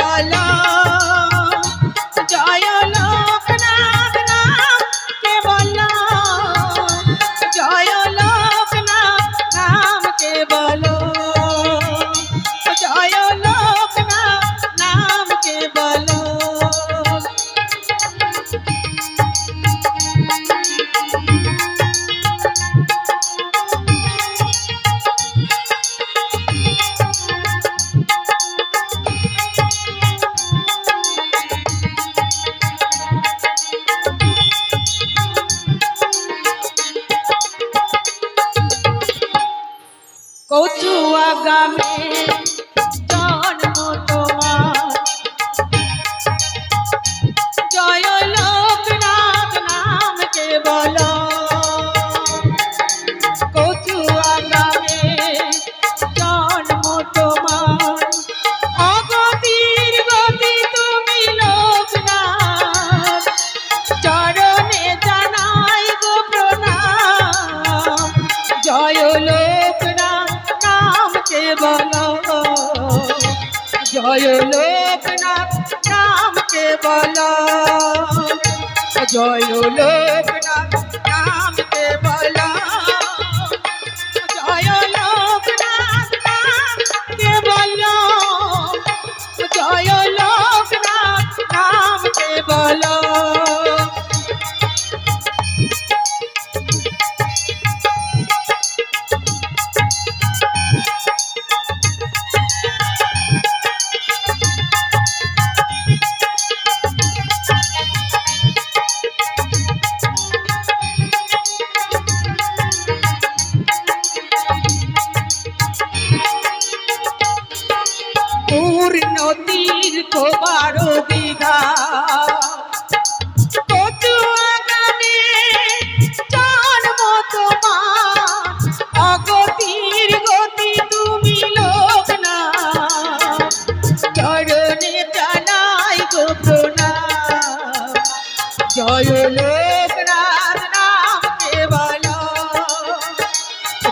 বলো me. জয় লোকনাথ নামকে বলো। জয় লোকনাথ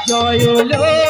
জয়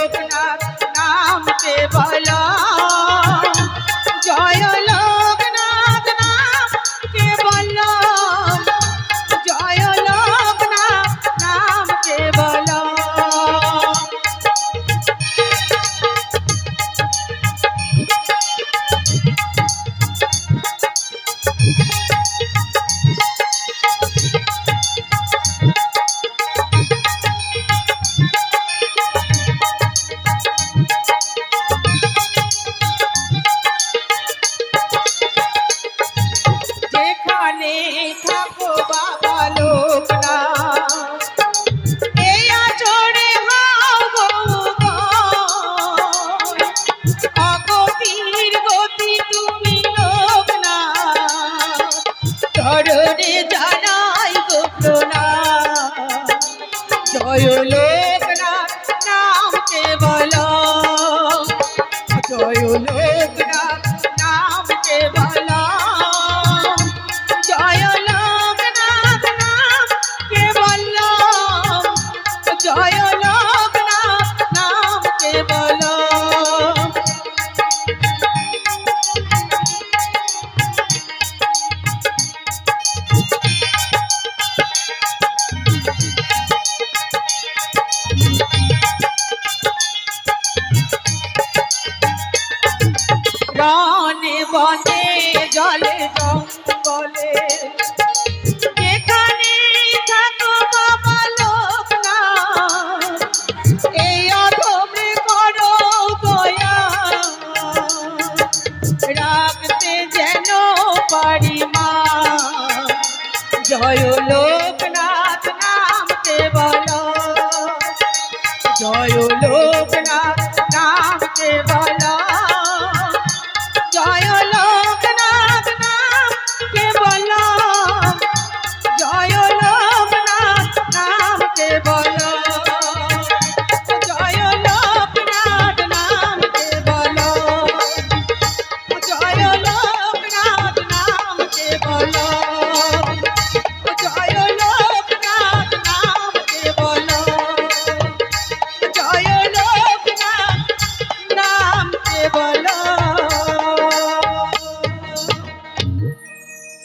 জানাই গো প্রণাম। জয় লোকনাথ নামকে বলো। জয় লোকনাথ নামকে বলো। বনে বনে জলে